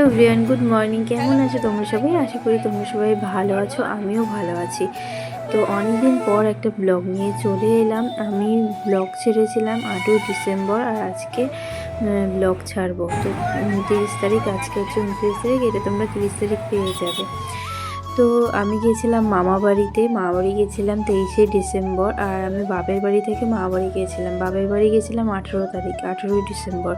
Everyone, good morning. কেমন আছো তোমরা সবাই? আশা করি তোমরা সবাই ভালো আছো, আমিও ভালো আছি। তো অনেকদিন পর একটা ব্লগ নিয়ে চলে এলাম। আমি ব্লগ ছেড়েছিলাম আটই ডিসেম্বর আর আজকে ব্লগ ছাড়বো। তো তিরিশ তারিখ, আজকে হচ্ছে উনত্রিশ তারিখ, এটা তোমরা তিরিশ তারিখ পেয়ে যাবে। তো আমি গিয়েছিলাম মামা বাড়িতে মামা বাড়ি গেছিলাম তেইশে ডিসেম্বর আর আমি বাপের বাড়ি থেকে মামা বাড়ি গিয়েছিলাম। বাপের বাড়ি গেছিলাম আঠেরো তারিখ, আঠেরোই ডিসেম্বর।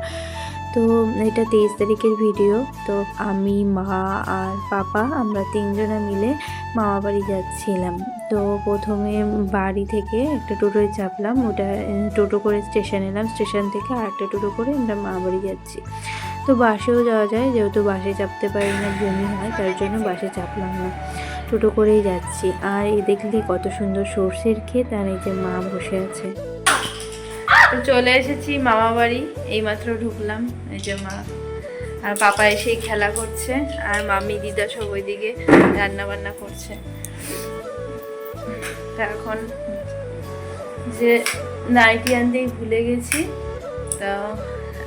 তো এটা তেইশ তারিখের ভিডিও। তো আমি, মা আর পাপা আমরা তিনজনে মিলে মামা বাড়ি যাচ্ছিলাম। তো প্রথমে বাড়ি থেকে একটা টোটোয় চাপলাম। ওটা টোটো করে স্টেশন এলাম। স্টেশন থেকে আর একটা টোটো করে আমরা মামা বাড়ি যাচ্ছি। তো বাসেও যাওয়া যায়। যেহেতু বাসে চাপতে পারি না, বমি হয়, তার জন্য বাসে চাপলাম না। টোটো করেই যাচ্ছি। আর এই দেখলে কত সুন্দর সর্ষের ক্ষেত আর এই যে মা বসে আছে। তো চলে এসেছি মামা বাড়ি, এইমাত্র ঢুকলাম, এই যে মা। আর পাপা এসেই খেলা করছে, আর মামি, দিদা সব ওইদিকে রান্না বান্না করছে। তা এখন যে নাইটি আনতেই ভুলে গেছি, তো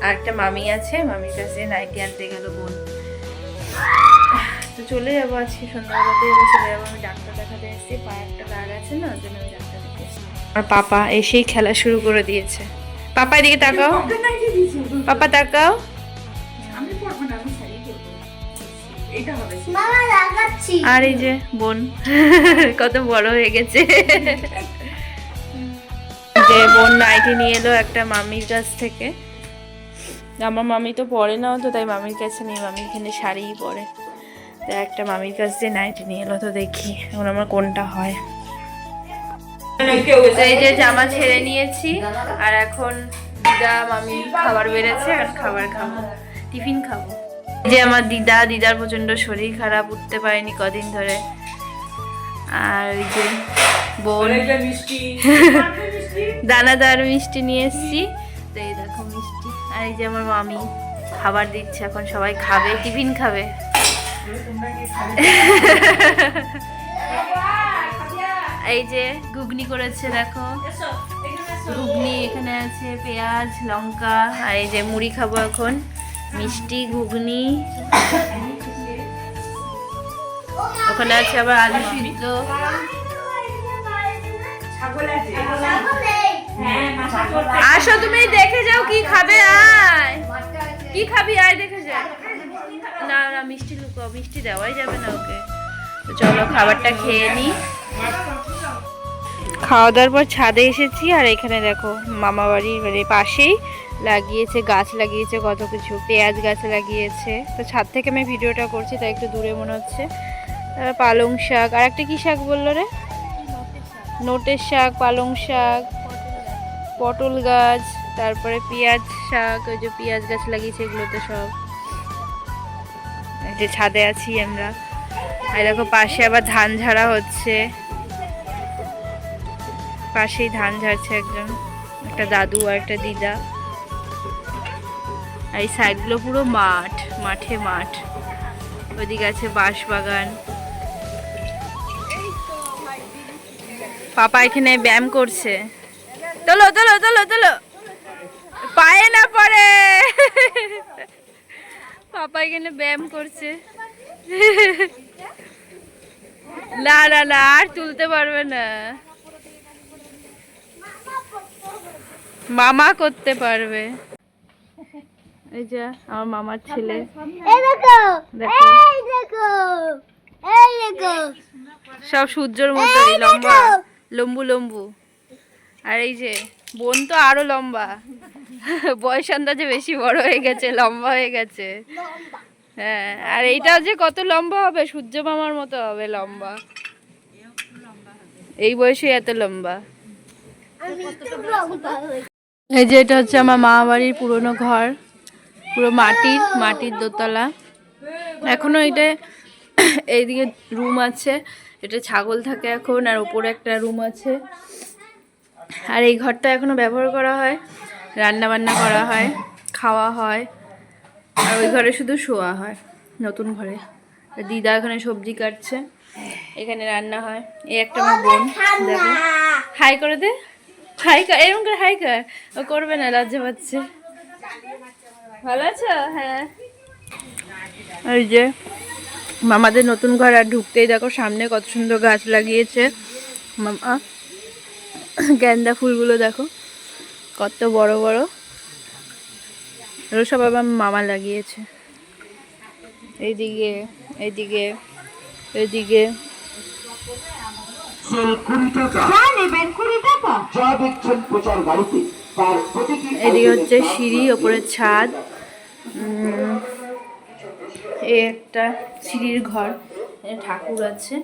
আরেকটা মামি আছে, মামির কাছে নাইটি আনতে গেল বোন। তো চলে যাব আজকে সন্ধ্যাবেলাতে চলে যাব, আমি ডাক্তার দেখাতে এসেছি, পায়ে একটা দাগ আছে না, ওই জন্য আমি আর পাপা এসেই খেলা শুরু করে দিয়েছে। পাপা এদিকে তাকাও। পাপা তাকাও। আর এই যে বোন কত বড় হয়ে গেছে। যে বোন নাইটি নিয়ে এলো একটা মামির কাছ থেকে। আমার মামি তো পরে না তো তাই মামির কাছে নিয়ে মামি এখানে শাড়িই পরে। তো একটা মামির কাছ দিয়ে নাইটি নিয়ে এলো তো দেখি এখন আমার কোনটা হয়। এই যে জামা ছেড়ে নিয়েছি আর এখন দিদা মামি খাবার বেড়েছে আর খাবার খাব টিফিন খাব। যে আমার দিদা দিদার প্রচণ্ড শরীর খারাপ উঠতে পারেনি কদিন ধরে। আর ওই যে বোন মিষ্টি। দানাদার মিষ্টি নিয়ে এসেছি। তো এই দেখো মিষ্টি। আর এই যে আমার মামি খাবার দিচ্ছে এখন সবাই খাবে টিফিন খাবে? এই যে ঘুগনি করেছে, দেখো। ঘুগনি এখানে আছে, পেঁয়াজ, লঙ্কা, আর এই যে মুড়ি খাব এখন। মিষ্টি, ঘুগনি। ওখানে আছে আবার আলু সিদ্ধ। নেই আসো তুমি, দেখে যাও কি খাবে, আয়। কি খাবি, আয় দেখে যা না না, মিষ্টি লুকাও, মিষ্টি দেওয়াই যাবে না ওকে। চলো, খাবারটা খেয়ে নি। খাওয়া দাওয়ার পর ছাদে এসেছি, আর এখানে দেখো মামা বাড়ির মানে পাশেই লাগিয়েছে, গাছ লাগিয়েছে কত কিছু, পেঁয়াজ গাছ লাগিয়েছে। তো ছাদ থেকে আমি ভিডিওটা করছি, তাই একটু দূরে মনে হচ্ছে। পালং শাক, আর একটা কি শাক বলল রে? নোটের শাক, পালং শাক, পটল গাছ, তারপরে পেঁয়াজ শাক, ওই যে পেঁয়াজ গাছ লাগিয়েছে, এগুলোতে সব। যে ছাদে আছি আমরা। আর দেখো পাশে আবার ধান ঝাড়া হচ্ছে। পাশেই ধান ঝাড়ছে একজন, একটা দাদু আর একটা দিদা। আর এই সাইডগুলো পুরো মাঠ, মাঠে মাঠ। ওইদিকে আছে বাঁশ বাগান পাপা এখানে ব্যায়াম করছে। তোলো তোলো তোলো তোলো। পায়ে না পড়ে। পাপা এখানে ব্যায়াম করছে। না না না আর তুলতে পারবে না। মামা করতে পারবে। এই যে আমার মামার ছেলে। এই দেখো দেখো। এই দেখো এই দেখো। সব সূর্যর মতোই লম্বা লম্বু লম্বু। আর এই যে বোন তো আরও লম্বা। বয়স আন্দাজে বেশি বড় হয়ে গেছে লম্বা হয়ে গেছে। হ্যাঁ আর এইটাও যে কত লম্বা হবে সূর্য মামার মতো হবে লম্বা। এই বয়সে এত লম্বা। এই যে এটা হচ্ছে আমার মা বাড়ির পুরনো ঘর, পুরো মাটির মাটির দোতলা। এখনও এটা এইদিকে রুম আছে, এটা ছাগল থাকে এখন, আর ওপরে একটা রুম আছে। আর এই ঘরটা এখনও ব্যবহার করা হয় রান্না বান্না করা হয়, খাওয়া হয়, আর ওই ঘরে শুধু শোয়া হয়, নতুন ঘরে। দিদা এখানে সবজি কাটছে, এখানে রান্না হয়। এই একটা আমার বোন হাই করে দে। হাই কর এরকম করে হাই কর ও করবে না, লজ্জা পাচ্ছে। ভালো আছো? হ্যাঁ। এই যে, মামাদের নতুন ঘর, আর ঢুকতেই দেখো সামনে কত সুন্দর গাছ লাগিয়েছে। মামা, গেন্দা ফুলগুলো দেখো, কত বড় বড়। এগুলো সব আবার মামা লাগিয়েছে। এইদিকে এইদিকে এইদিকে। সেই কুড়ি টাকা। যা দেখছেন প্রচার গাড়িতে তার প্রতিটি এদিকে হচ্ছে সিঁড়ি ওপরে ছাদ। উম, এই একটা সিঁড়ির ঘর ঠাকুর আছে।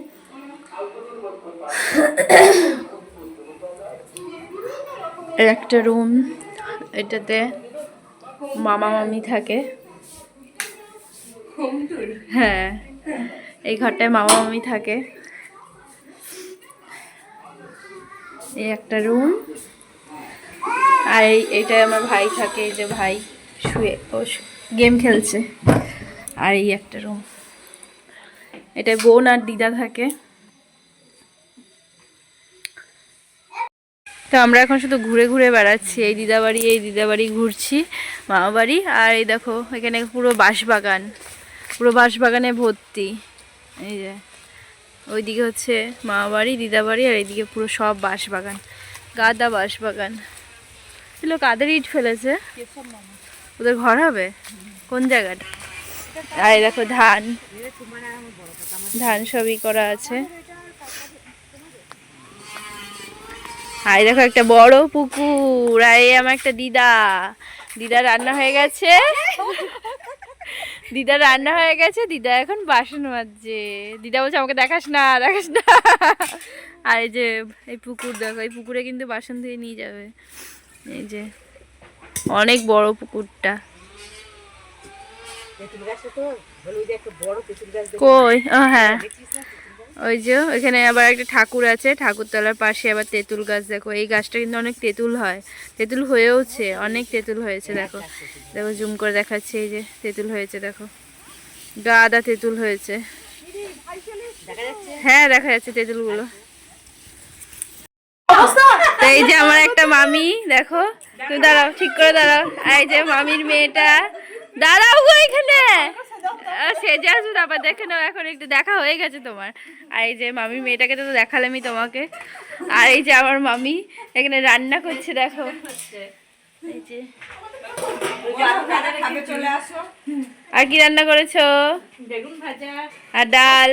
একটা রুম এটাতে মামা মামি থাকে। হ্যাঁ এই ঘরটায় মামা মামি থাকে এই একটা রুম। আর এই এইটায় আমার ভাই থাকে, এই যে ভাই শুয়ে, ও গেম খেলছে। আর এই একটা রুম। এটায় বোন আর দিদা থাকে। তো আমরা এখন শুধু ঘুরে ঘুরে বেড়াচ্ছি। এই দিদা বাড়ি, এই দিদা বাড়ি ঘুরছি, মামা বাড়ি। আর এই দেখো, এখানে পুরো বাঁশবাগান। পুরো বাঁশবাগানে ভর্তি। এই যে। ওইদিকে হচ্ছে মামা বাড়ি, দিদা বাড়ি, আর এইদিকে পুরো সব বাঁশবাগান, গাদা বাঁশবাগান। এগুলো কাদের ইট ফেলেছে। ওদের ঘর হবে? কোন জায়গাটা? আর দেখো, ধান। ধান সবই করা আছে। আর দেখো, একটা বড় পুকুর। আর, আমার একটা দিদা। দিদা রান্না হয়ে গেছে। দিদা রান্না হয়ে গেছে দিদা এখন বাসন মাজছে। দিদা বলছে আমাকে দেখাস না দেখাস না। আর এই যে এই পুকুর দেখো এই পুকুরে কিন্তু বাসন ধুয়ে নিয়ে যাবে। এই যে অনেক বড় পুকুরটা। কই? হ্যাঁ। ওই যে, ওইখানে আবার একটা ঠাকুর আছে, ঠাকুরতলার পাশে আবার তেঁতুল গাছ, দেখো, এই গাছটা কিন্তু অনেক তেঁতুল হয়। তেঁতুল হয়েওছে, অনেক তেঁতুল হয়েছে, দেখো। দেখো, জুম করে দেখাচ্ছে, এই যে, তেঁতুল হয়েছে, দেখো। গাদা তেঁতুল হয়েছে। হ্যাঁ দেখা যাচ্ছে তেঁতুলগুলো। তো এই যে আমার একটা মামি, দেখো। তুমি দাঁড়াও, ঠিক করে দাঁড়াও। এই যে মামির মেয়েটা। দাঁড়াও গো এখানে। সেজে আসুন আবার দেখে নাও এখন একটু দেখা হয়ে গেছে তোমার। আর এই যে মামির মেয়েটাকে তো দেখালামই তোমাকে। আর এই যে আমার মামি এখানে রান্না করছে দেখো। এই যে। আসো আর কি রান্না করেছ? বেগুন ভাজা আর ডাল?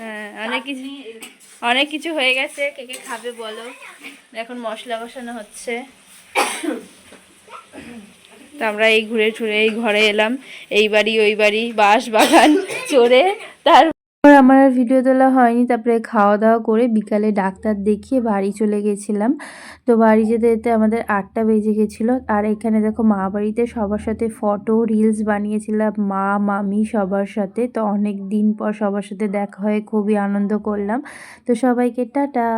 হ্যাঁ অনেক কিছু অনেক কিছু হয়ে গেছে। কে কে খাবে বলো। এখন মশলা কষানো হচ্ছে। তো আমরা এই ঘুরে ঘুরে এই ঘরে এলাম, এই বাড়ি, ওই বাড়ি, বাঁশ বাগান, চড়ে তারপর আমার আর ভিডিও তোলা হয়নি, তারপরে খাওয়া দাওয়া করে বিকালে ডাক্তার দেখিয়ে বাড়ি চলে গেছিলাম। তো বাড়ি যেতে যেতে আমাদের আটটা বেজে গেছিল, আর এখানে দেখো মা বাড়িতে সবার সাথে ফটো রিলস বানিয়েছিলাম, মা, মামি সবার সাথে। তো অনেক দিন পর সবার সাথে দেখা হয়ে খুবই আনন্দ করলাম। তো সবাইকে টাটা।